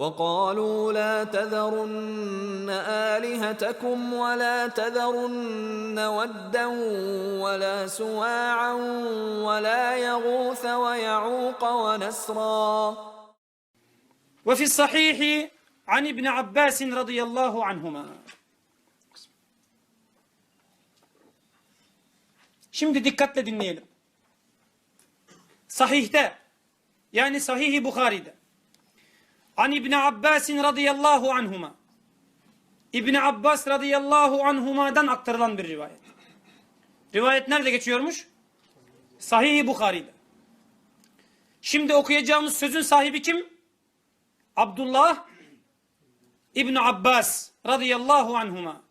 وقالوا لا تذرن آلهتكم ولا تذرن ودا ولا سواعا ولا يغوث ويعوق ونسرا. وفي الصحيح عن ابن عباس رضي الله عنهما. Şimdi dikkatle dinleyelim. Sahihte yani Sahih-i Bukhari'de An İbni Abbas radıyallahu anhuma İbni Abbas radıyallahu anhuma'dan aktarılan bir rivayet. Rivayet nerede geçiyormuş? Sahih-i Bukhari'de. Şimdi okuyacağımız sözün sahibi kim? Abdullah İbn Abbas radıyallahu anhuma.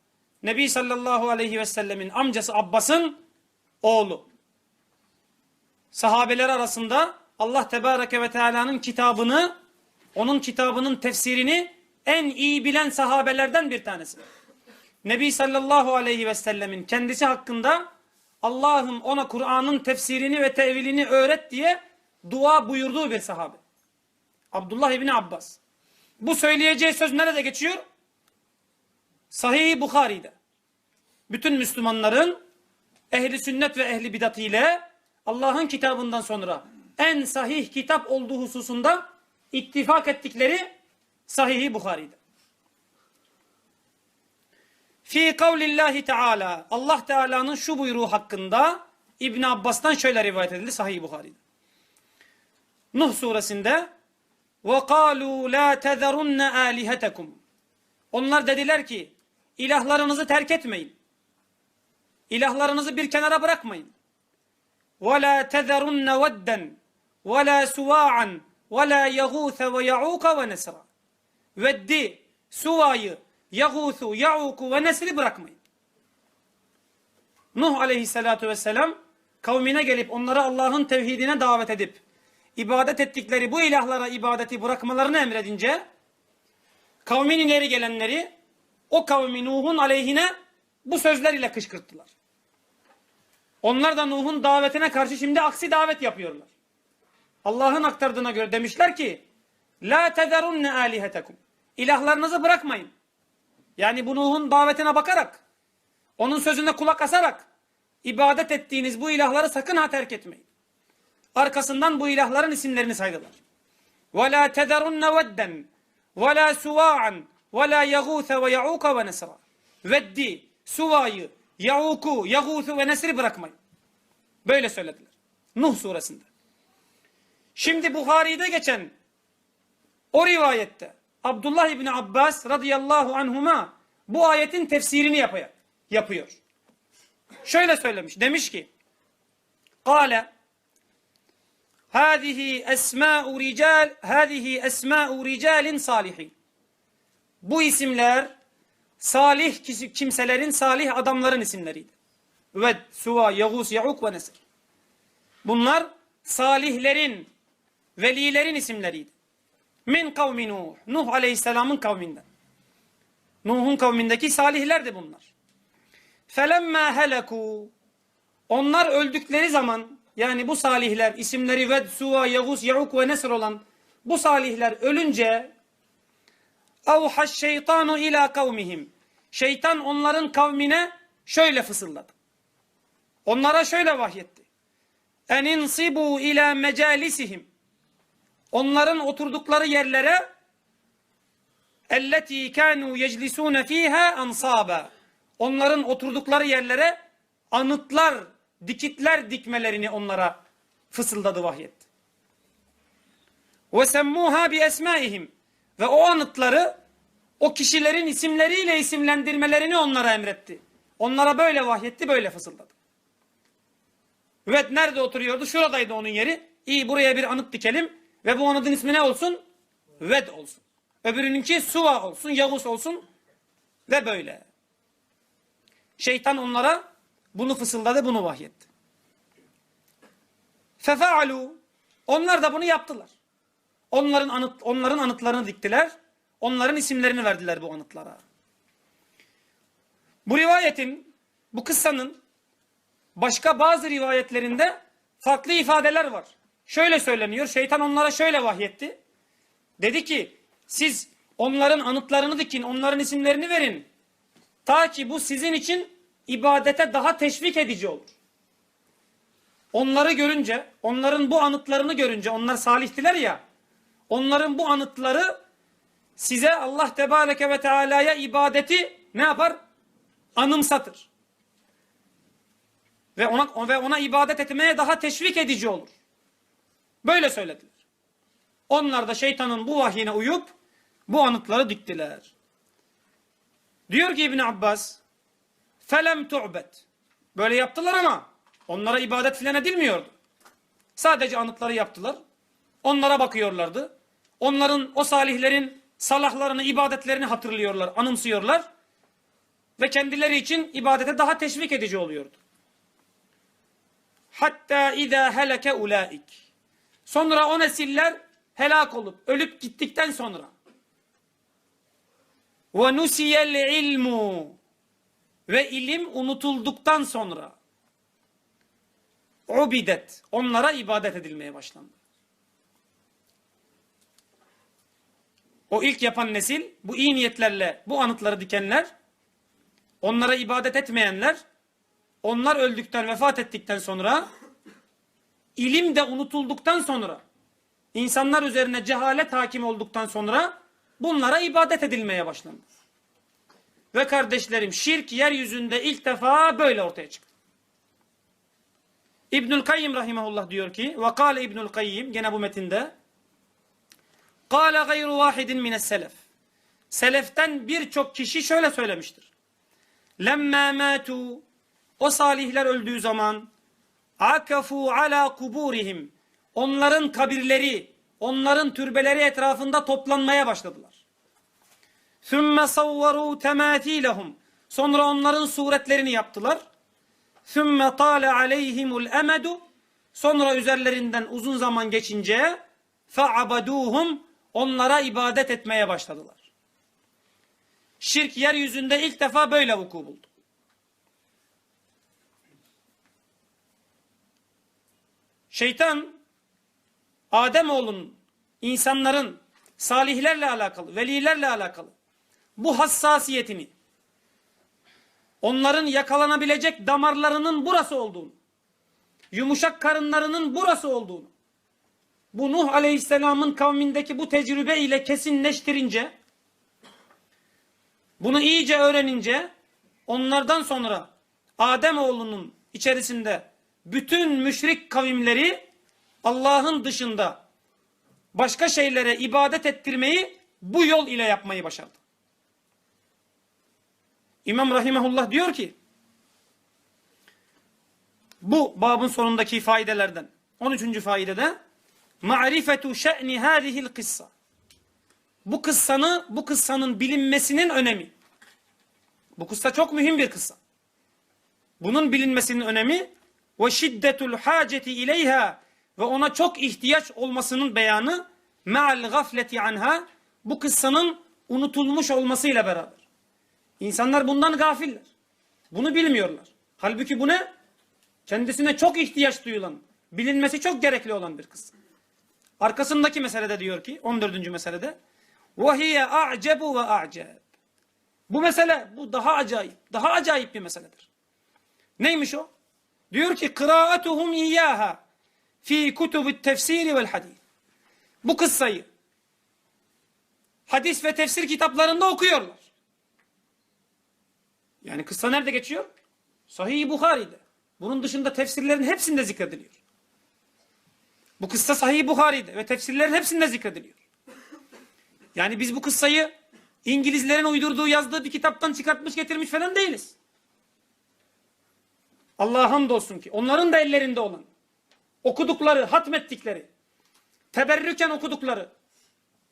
Nebi sallallahu aleyhi ve sellemin amcası Abbas'ın oğlu. Sahabeler arasında Allah tebareke ve teala'nın kitabını, onun kitabının tefsirini en iyi bilen sahabelerden bir tanesi. Nebi sallallahu aleyhi ve sellemin kendisi hakkında Allah'ım ona Kur'an'ın tefsirini ve tevilini öğret diye dua buyurduğu bir sahabe. Abdullah İbni Abbas. Bu söyleyeceği söz nerede geçiyor? Sahih Bukhari'de. Bütün Müslümanların ehli sünnet ve ehli bidat ile Allah'ın kitabından sonra en sahih kitap olduğu hususunda ittifak ettikleri sahih Bukhari'de. Fi kavlillahi teala Allah Teala'nın şu buyruğu hakkında İbn Abbas'tan şöyle rivayet edildi sahih Bukhari'de. Nuh suresinde ve kalu la tezerunne alihetekum. Onlar dediler ki ilahlarınızı terk etmeyin. İlahlarınızı bir kenara bırakmayın. Ve la tezerunne vedden ve ve la yagûse ve ya'ûka ve nesra. Veddi, suvayı, yagûsu, ya'ûku ve nesri bırakmayın. Nuh aleyhissalatu vesselam kavmine gelip onlara Allah'ın tevhidine davet edip ibadet ettikleri bu ilahlara ibadeti bırakmalarını emredince kavmin ileri gelenleri o kavmi Nuh'un aleyhine bu sözler ile kışkırttılar. Onlar da Nuh'un davetine karşı şimdi aksi davet yapıyorlar. Allah'ın aktardığına göre demişler ki La tezerunne alihetekum İlahlarınızı bırakmayın. Yani bu Nuh'un davetine bakarak onun sözüne kulak asarak ibadet ettiğiniz bu ilahları sakın ha terk etmeyin. Arkasından bu ilahların isimlerini saydılar. وَلَا تَذَرُنَّ وَدًّا وَلَا سُوَاعًا وَلَا يَغُوثَ وَيَعُوكَ وَنَسْرًا Veddi, Suva'yı, Ya'uku, Yağuth'u ve Nesr'i bırakmayın. Böyle söylediler. Nuh suresinde. Şimdi Bukhari'de geçen o rivayette Abdullah İbni Abbas radıyallahu anhuma bu ayetin tefsirini yapıyor. yapıyor. Şöyle söylemiş. Demiş ki Kale Hâzihi esmâ'u rical hâzihi esmâ'u ricalin salihin. Bu isimler salih kimselerin, salih adamların isimleriydi. Ved, Suva, Yağus, Ya'uk ve Nesr. Bunlar salihlerin, velilerin isimleriydi. Min kavmi Nuh. Nuh aleyhisselamın kavminden. Nuh'un kavmindeki salihlerdi bunlar. Felemmâ heleku. Onlar öldükleri zaman yani bu salihler isimleri Ved, Suva, Yavuz, Ya'uk ve Nesr olan bu salihler ölünce Avhaş şeytanu ila kavmihim. Şeytan onların kavmine şöyle fısıldadı. Onlara şöyle vahyetti. En insibu ila mecalisihim. Onların oturdukları yerlere elleti kanu yeclisune fiha ansaba. Onların oturdukları yerlere anıtlar, dikitler dikmelerini onlara fısıldadı vahyetti. Ve semmuha bi esmaihim. Ve o anıtları o kişilerin isimleriyle isimlendirmelerini onlara emretti. Onlara böyle vahyetti, böyle fısıldadı. Evet nerede oturuyordu? Şuradaydı onun yeri. İyi buraya bir anıt dikelim ve bu anıtın ismi ne olsun? Ved olsun. Öbürününki Suva olsun, Yavuz olsun ve böyle. Şeytan onlara bunu fısıldadı, bunu vahyetti. Fefa'alu. Onlar da bunu yaptılar. Onların anıt, onların anıtlarını diktiler. Onların isimlerini verdiler bu anıtlara. Bu rivayetin, bu kıssanın başka bazı rivayetlerinde farklı ifadeler var. Şöyle söyleniyor, şeytan onlara şöyle vahyetti. Dedi ki, Siz onların anıtlarını dikin, onların isimlerini verin. Ta ki bu sizin için ibadete daha teşvik edici olur. Onları görünce, onların bu anıtlarını görünce, onlar salihtiler ya, onların bu anıtları size Allah Tebareke ve Teala'ya ibadeti ne yapar? Anımsatır. Ve ona, ve ona ibadet etmeye daha teşvik edici olur. Böyle söylediler. Onlar da şeytanın bu vahyine uyup bu anıtları diktiler. Diyor ki İbn Abbas felem tu'bet. Böyle yaptılar ama onlara ibadet filan edilmiyordu. Sadece anıtları yaptılar. Onlara bakıyorlardı. Onların o salihlerin salahlarını, ibadetlerini hatırlıyorlar, anımsıyorlar. Ve kendileri için ibadete daha teşvik edici oluyordu. Hatta izâ heleke ulaik. Sonra o nesiller helak olup ölüp gittikten sonra. Ve nusiyel ilmu ve ilim unutulduktan sonra. Ubidet onlara ibadet edilmeye başlandı. O ilk yapan nesil bu iyi niyetlerle bu anıtları dikenler onlara ibadet etmeyenler onlar öldükten vefat ettikten sonra ilim de unutulduktan sonra insanlar üzerine cehalet hakim olduktan sonra bunlara ibadet edilmeye başlandı. Ve kardeşlerim şirk yeryüzünde ilk defa böyle ortaya çıktı. İbnül Kayyim rahimahullah diyor ki ve kâle İbnül Kayyim gene bu metinde kâle gayru vahidin mines selef seleften birçok kişi şöyle söylemiştir. Lemmâ mâtu o salihler öldüğü zaman akafu ala kuburihim onların kabirleri onların türbeleri etrafında toplanmaya başladılar. Sümme savvaru temathilehum sonra onların suretlerini yaptılar. Sümme tale aleyhimul emedu sonra üzerlerinden uzun zaman geçince fa'abaduhum onlara ibadet etmeye başladılar. Şirk yeryüzünde ilk defa böyle vuku buldu. Şeytan Ademoğlunun, insanların salihlerle alakalı, velilerle alakalı bu hassasiyetini onların yakalanabilecek damarlarının burası olduğunu, yumuşak karınlarının burası olduğunu, bu Nuh Aleyhisselam'ın kavmindeki bu tecrübe ile kesinleştirince, bunu iyice öğrenince, onlardan sonra Ademoğlunun içerisinde bütün müşrik kavimleri Allah'ın dışında başka şeylere ibadet ettirmeyi bu yol ile yapmayı başardı. İmam Rahimahullah diyor ki bu babın sonundaki faydelerden 13. faydede ma'rifetu şe'ni hâzihil kıssa bu kıssanı bu kıssanın bilinmesinin önemi. Bu kıssa çok mühim bir kıssa. Bunun bilinmesinin önemi ve şiddetul haceti ileyha ve ona çok ihtiyaç olmasının beyanı me'al gafleti anha bu kıssanın unutulmuş olmasıyla beraber. İnsanlar bundan gafiller. Bunu bilmiyorlar. Halbuki bu ne? Kendisine çok ihtiyaç duyulan, bilinmesi çok gerekli olan bir kıssa. Arkasındaki meselede diyor ki 14. meselede وَهِيَ أَعْجَبُ وَأَعْجَبُ Bu mesele bu daha acayip, daha acayip bir meseledir. Neymiş o? Diyor ki kıraatuhum iyyaha fi kutubut tefsiri vel hadis. Bu kıssayı hadis ve tefsir kitaplarında okuyorlar. Yani kıssa nerede geçiyor? Sahih-i Bukhari'de. Bunun dışında tefsirlerin hepsinde zikrediliyor. Bu kıssa Sahih-i Bukhari'de ve tefsirlerin hepsinde zikrediliyor. Yani biz bu kıssayı İngilizlerin uydurduğu yazdığı bir kitaptan çıkartmış getirmiş falan değiliz. Allah'a hamdolsun ki onların da ellerinde olan okudukları, hatmettikleri, teberrüken okudukları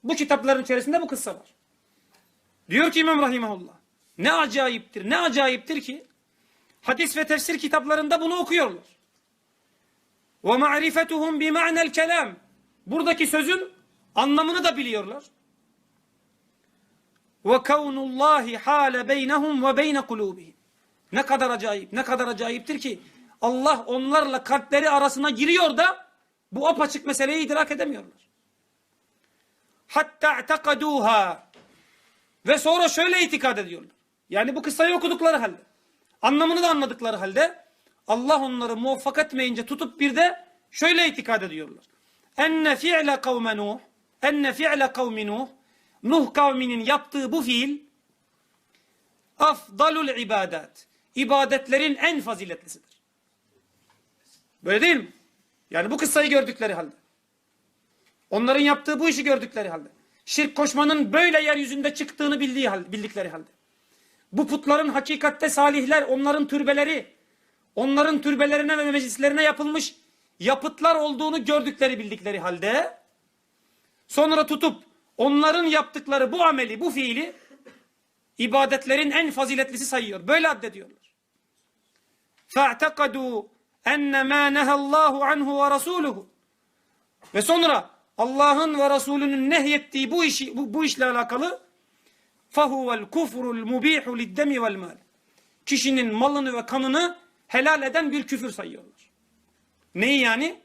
bu kitapların içerisinde bu kıssa var. Diyor ki İmam Rahimahullah ne acayiptir, ne acayiptir ki hadis ve tefsir kitaplarında bunu okuyorlar. Ve ma'rifetuhum bi ma'nel kelam. Buradaki sözün anlamını da biliyorlar. Ve kavnullahi hale beynehum ve beyne kulubihim. Ne kadar acayip, ne kadar acayiptir ki Allah onlarla kalpleri arasına giriyor da bu apaçık meseleyi idrak edemiyorlar. hatta i'takaduha ve sonra şöyle itikad ediyorlar. Yani bu kıssayı okudukları halde, anlamını da anladıkları halde Allah onları muvaffak etmeyince tutup bir de şöyle itikad ediyorlar. Enne fi'le kavme Nuh, enne fi'le kavmi Nuh, Nuh kavminin yaptığı bu fiil afdalul ibadat. İbadetlerin en faziletlisidir. Böyle değil mi? Yani bu kıssayı gördükleri halde. Onların yaptığı bu işi gördükleri halde. Şirk koşmanın böyle yeryüzünde çıktığını bildiği halde, bildikleri halde. Bu putların hakikatte salihler, onların türbeleri, onların türbelerine ve meclislerine yapılmış yapıtlar olduğunu gördükleri bildikleri halde sonra tutup onların yaptıkları bu ameli, bu fiili ibadetlerin en faziletlisi sayıyor. Böyle addediyorlar. فَاَعْتَقَدُوا اَنَّ مَا نَهَى اللّٰهُ عَنْهُ وَرَسُولُهُ Ve sonra Allah'ın ve Resulünün nehyettiği bu işi bu, bu işle alakalı فَهُوَ الْكُفْرُ الْمُب۪يحُ لِلدَّمِ وَالْمَالِ Kişinin malını ve kanını helal eden bir küfür sayıyorlar. Neyi yani?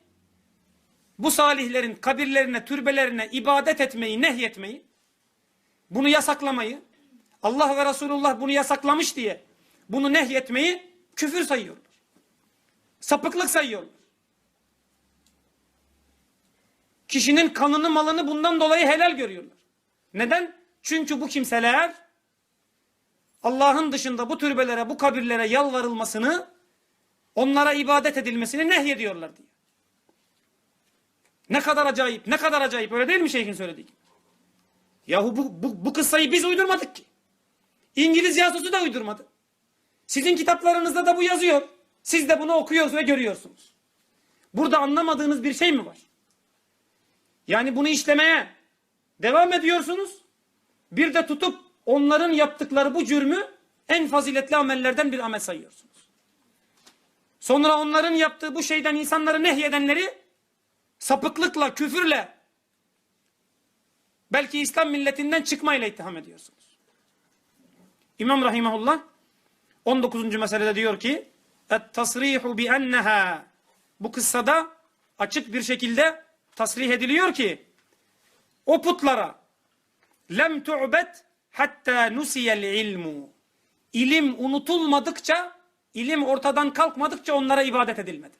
Bu salihlerin kabirlerine, türbelerine ibadet etmeyi, nehyetmeyi, bunu yasaklamayı, Allah ve Resulullah bunu yasaklamış diye bunu nehyetmeyi küfür sayıyorlar. Sapıklık sayıyorlar. Kişinin kanını malını bundan dolayı helal görüyorlar. Neden? Çünkü bu kimseler Allah'ın dışında bu türbelere, bu kabirlere yalvarılmasını, onlara ibadet edilmesini nehyediyorlar diye. Ne kadar acayip, ne kadar acayip. Öyle değil mi şeyhin söylediği gibi? Yahu bu, bu, bu kıssayı biz uydurmadık ki. İngiliz yazısı da uydurmadı. Sizin kitaplarınızda da bu yazıyor. Siz de bunu okuyorsunuz ve görüyorsunuz. Burada anlamadığınız bir şey mi var? Yani bunu işlemeye devam ediyorsunuz. Bir de tutup onların yaptıkları bu cürmü en faziletli amellerden bir amel sayıyorsunuz. Sonra onların yaptığı bu şeyden insanları nehyedenleri sapıklıkla, küfürle belki İslam milletinden çıkmayla itham ediyorsunuz. İmam Rahimahullah 19. meselede diyor ki Et-tasrihu bi enneha Bu kıssada açık bir şekilde tasrih ediliyor ki o putlara lem tu'bet hatta nusiyel ilmu ilim unutulmadıkça ilim ortadan kalkmadıkça onlara ibadet edilmedi.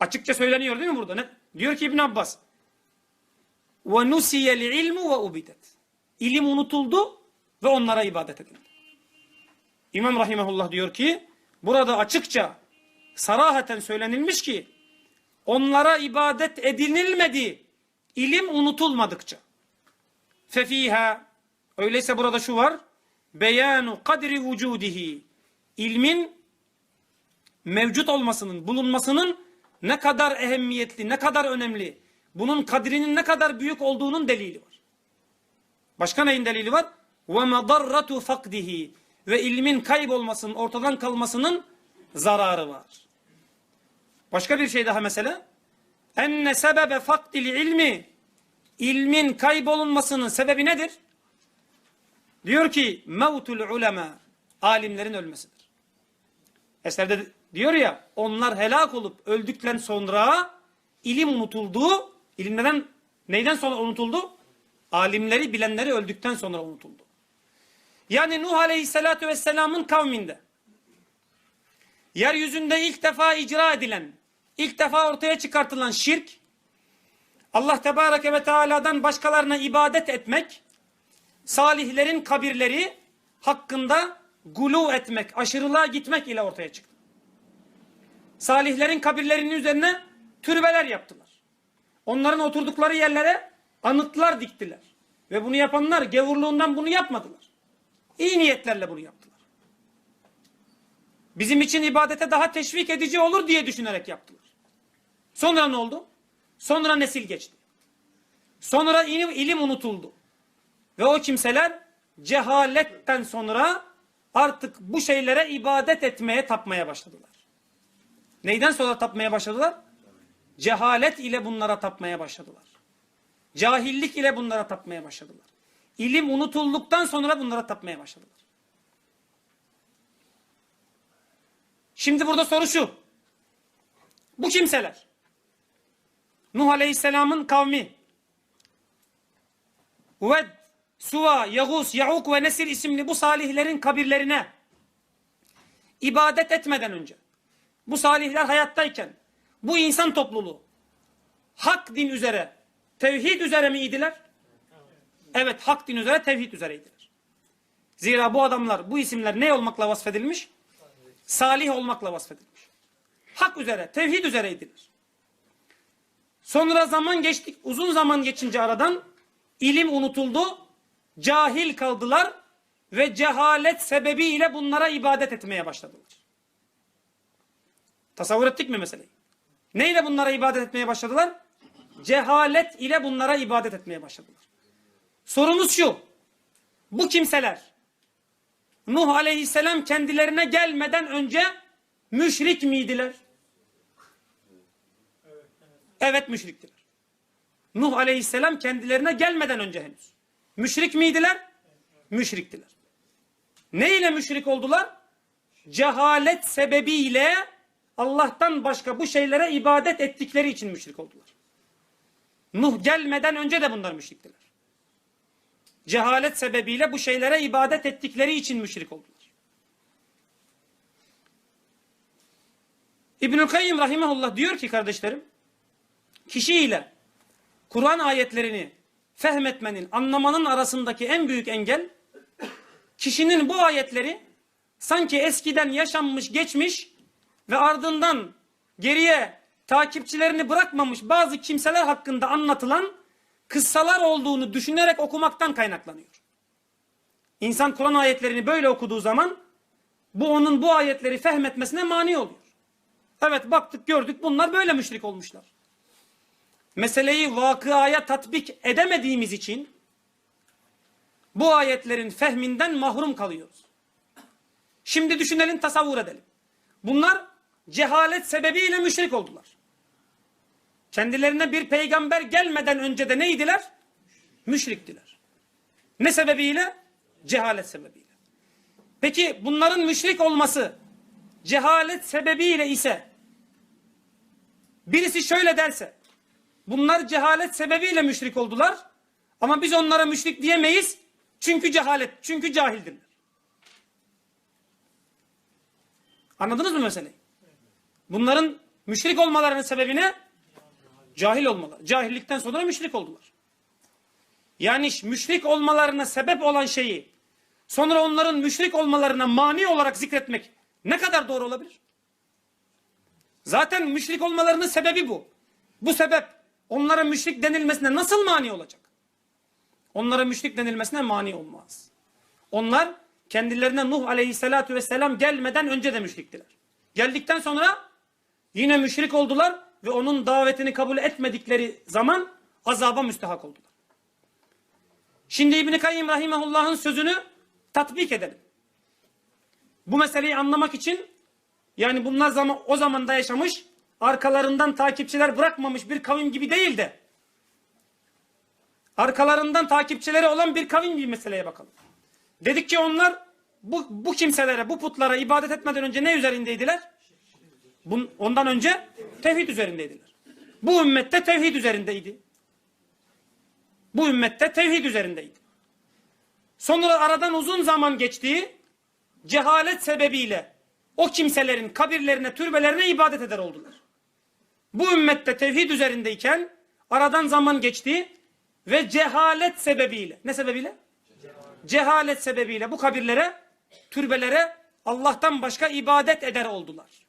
Açıkça söyleniyor değil mi burada? Ne? Diyor ki İbn Abbas ve nusiyel ilmu ve ubidet. İlim unutuldu ve onlara ibadet edildi. İmam Rahimahullah diyor ki burada açıkça sarahaten söylenilmiş ki onlara ibadet edinilmedi ilim unutulmadıkça. Fefiha öyleyse burada şu var beyanu kadri vücudihi ilmin mevcut olmasının bulunmasının ne kadar ehemmiyetli ne kadar önemli bunun kadrinin ne kadar büyük olduğunun delili var. Başka neyin delili var? Madarratu fakdihi ve ilmin kaybolmasının, ortadan kalmasının zararı var. Başka bir şey daha mesela. Enne sebebe fakdil ilmi ilmin kaybolunmasının sebebi nedir? Diyor ki mevtul ulema alimlerin ölmesidir. Eserde diyor ya onlar helak olup öldükten sonra ilim unutuldu. İlim neden neyden sonra unutuldu? Alimleri bilenleri öldükten sonra unutuldu. Yani Nuh Aleyhisselatü Vesselam'ın kavminde yeryüzünde ilk defa icra edilen, ilk defa ortaya çıkartılan şirk, Allah Tebareke ve Teala'dan başkalarına ibadet etmek, salihlerin kabirleri hakkında gulu etmek, aşırılığa gitmek ile ortaya çıktı. Salihlerin kabirlerinin üzerine türbeler yaptılar. Onların oturdukları yerlere anıtlar diktiler. Ve bunu yapanlar gevurluğundan bunu yapmadılar. İyi niyetlerle bunu yaptılar. Bizim için ibadete daha teşvik edici olur diye düşünerek yaptılar. Sonra ne oldu? Sonra nesil geçti. Sonra ilim, unutuldu. Ve o kimseler cehaletten sonra artık bu şeylere ibadet etmeye tapmaya başladılar. Neyden sonra tapmaya başladılar? Cehalet ile bunlara tapmaya başladılar. Cahillik ile bunlara tapmaya başladılar. İlim unutulduktan sonra bunlara tapmaya başladılar. Şimdi burada soru şu. Bu kimseler Nuh Aleyhisselam'ın kavmi Ved, Suva, Yağus, Yauk ve Nesir isimli bu salihlerin kabirlerine ibadet etmeden önce bu salihler hayattayken bu insan topluluğu hak din üzere tevhid üzere miydiler? Evet hak din üzere tevhid üzereydiler. Zira bu adamlar bu isimler ne olmakla vasfedilmiş? Salih olmakla vasfedilmiş. Hak üzere, tevhid üzereydiler. Sonra zaman geçtik, uzun zaman geçince aradan ilim unutuldu, cahil kaldılar ve cehalet sebebiyle bunlara ibadet etmeye başladılar. Tasavvur ettik mi meseleyi? Neyle bunlara ibadet etmeye başladılar? Cehalet ile bunlara ibadet etmeye başladılar. Sorumuz şu. Bu kimseler Nuh aleyhisselam kendilerine gelmeden önce müşrik miydiler? Evet müşriktiler. Nuh aleyhisselam kendilerine gelmeden önce henüz. Müşrik miydiler? Müşriktiler. Ne ile müşrik oldular? Cehalet sebebiyle Allah'tan başka bu şeylere ibadet ettikleri için müşrik oldular. Nuh gelmeden önce de bunlar müşriktiler. Cehalet sebebiyle bu şeylere ibadet ettikleri için müşrik oldular. İbnül Kayyim Rahimahullah diyor ki kardeşlerim, kişiyle Kur'an ayetlerini fehmetmenin, anlamanın arasındaki en büyük engel, kişinin bu ayetleri sanki eskiden yaşanmış, geçmiş ve ardından geriye takipçilerini bırakmamış bazı kimseler hakkında anlatılan kıssalar olduğunu düşünerek okumaktan kaynaklanıyor. İnsan Kur'an ayetlerini böyle okuduğu zaman bu onun bu ayetleri fehmetmesine mani oluyor. Evet baktık gördük bunlar böyle müşrik olmuşlar. Meseleyi vakıaya tatbik edemediğimiz için bu ayetlerin fehminden mahrum kalıyoruz. Şimdi düşünelim tasavvur edelim. Bunlar cehalet sebebiyle müşrik oldular. Kendilerine bir peygamber gelmeden önce de neydiler? Müşriktiler. Ne sebebiyle? Cehalet sebebiyle. Peki bunların müşrik olması cehalet sebebiyle ise birisi şöyle derse bunlar cehalet sebebiyle müşrik oldular ama biz onlara müşrik diyemeyiz çünkü cehalet, çünkü cahildirler. Anladınız mı meseleyi? Bunların müşrik olmalarının sebebi ne? Cahil olmaları. Cahillikten sonra müşrik oldular. Yani müşrik olmalarına sebep olan şeyi sonra onların müşrik olmalarına mani olarak zikretmek ne kadar doğru olabilir? Zaten müşrik olmalarının sebebi bu. Bu sebep onlara müşrik denilmesine nasıl mani olacak? Onlara müşrik denilmesine mani olmaz. Onlar kendilerine Nuh aleyhissalatu vesselam gelmeden önce de müşriktiler. Geldikten sonra yine müşrik oldular ve onun davetini kabul etmedikleri zaman azaba müstehak oldular. Şimdi İbn-i Kayyim Rahimahullah'ın sözünü tatbik edelim. Bu meseleyi anlamak için yani bunlar zaman, o zamanda yaşamış arkalarından takipçiler bırakmamış bir kavim gibi değil de arkalarından takipçileri olan bir kavim gibi meseleye bakalım. Dedik ki onlar bu, bu kimselere, bu putlara ibadet etmeden önce ne üzerindeydiler? Ondan önce tevhid üzerindeydiler. Bu ümmette tevhid üzerindeydi. Bu ümmette tevhid üzerindeydi. Sonra aradan uzun zaman geçtiği cehalet sebebiyle o kimselerin kabirlerine, türbelerine ibadet eder oldular. Bu ümmette tevhid üzerindeyken aradan zaman geçti ve cehalet sebebiyle, ne sebebiyle? Cehalet sebebiyle bu kabirlere, türbelere Allah'tan başka ibadet eder oldular.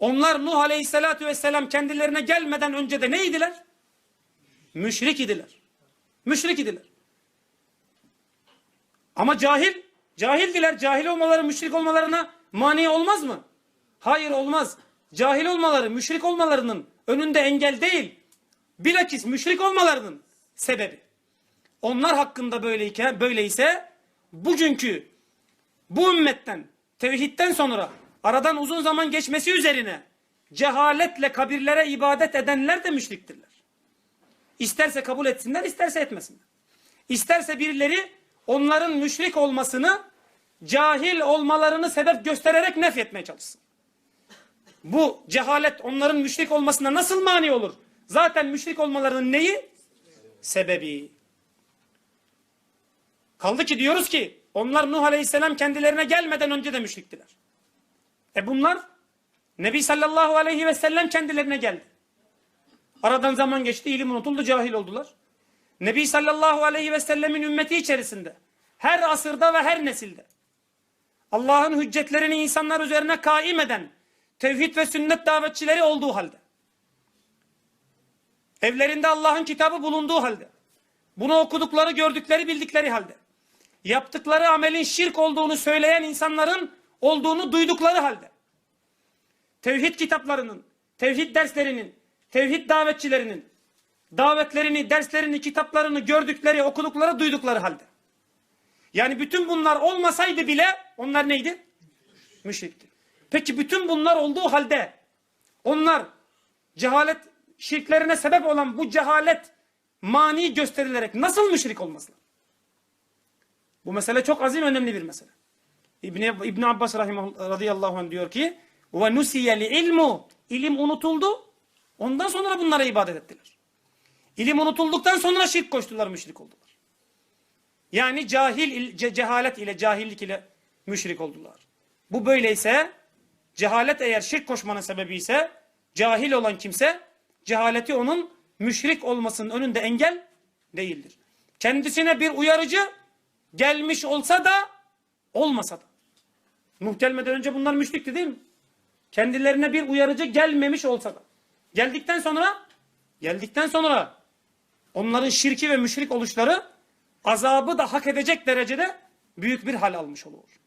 Onlar Nuh Aleyhisselatü Vesselam kendilerine gelmeden önce de neydiler? Müşrik idiler. Müşrik idiler. Ama cahil, cahildiler. Cahil olmaları müşrik olmalarına mani olmaz mı? Hayır olmaz. Cahil olmaları, müşrik olmalarının önünde engel değil. Bilakis müşrik olmalarının sebebi. Onlar hakkında böyleyken, böyleyse bugünkü bu ümmetten, tevhidden sonra aradan uzun zaman geçmesi üzerine cehaletle kabirlere ibadet edenler de müşriktirler. İsterse kabul etsinler, isterse etmesinler. İsterse birileri onların müşrik olmasını cahil olmalarını sebep göstererek nefretmeye çalışsın. Bu cehalet onların müşrik olmasına nasıl mani olur? Zaten müşrik olmalarının neyi? Sebebi. Kaldı ki diyoruz ki onlar Nuh Aleyhisselam kendilerine gelmeden önce de müşriktiler. E bunlar Nebi sallallahu aleyhi ve sellem kendilerine geldi. Aradan zaman geçti, ilim unutuldu, cahil oldular. Nebi sallallahu aleyhi ve sellemin ümmeti içerisinde her asırda ve her nesilde Allah'ın hüccetlerini insanlar üzerine kaim eden tevhid ve sünnet davetçileri olduğu halde evlerinde Allah'ın kitabı bulunduğu halde bunu okudukları, gördükleri, bildikleri halde yaptıkları amelin şirk olduğunu söyleyen insanların olduğunu duydukları halde tevhid kitaplarının, tevhid derslerinin, tevhid davetçilerinin davetlerini, derslerini, kitaplarını gördükleri, okudukları, duydukları halde. Yani bütün bunlar olmasaydı bile onlar neydi? Müşrikti. Peki bütün bunlar olduğu halde onlar cehalet şirklerine sebep olan bu cehalet mani gösterilerek nasıl müşrik olmasın? Bu mesele çok azim önemli bir mesele. İbni, İbni Abbas rahimahullah radıyallahu anh diyor ki ve nusiyeli ilmu ilim unutuldu ondan sonra bunlara ibadet ettiler. İlim unutulduktan sonra şirk koştular, müşrik oldular. Yani cahil, ce- cehalet ile, cahillik ile müşrik oldular. Bu böyleyse, cehalet eğer şirk koşmanın sebebi ise, cahil olan kimse, cehaleti onun müşrik olmasının önünde engel değildir. Kendisine bir uyarıcı gelmiş olsa da, olmasa da. Nuh gelmeden önce bunlar müşrikti değil mi? Kendilerine bir uyarıcı gelmemiş olsa da. Geldikten sonra, geldikten sonra onların şirki ve müşrik oluşları azabı da hak edecek derecede büyük bir hal almış olur.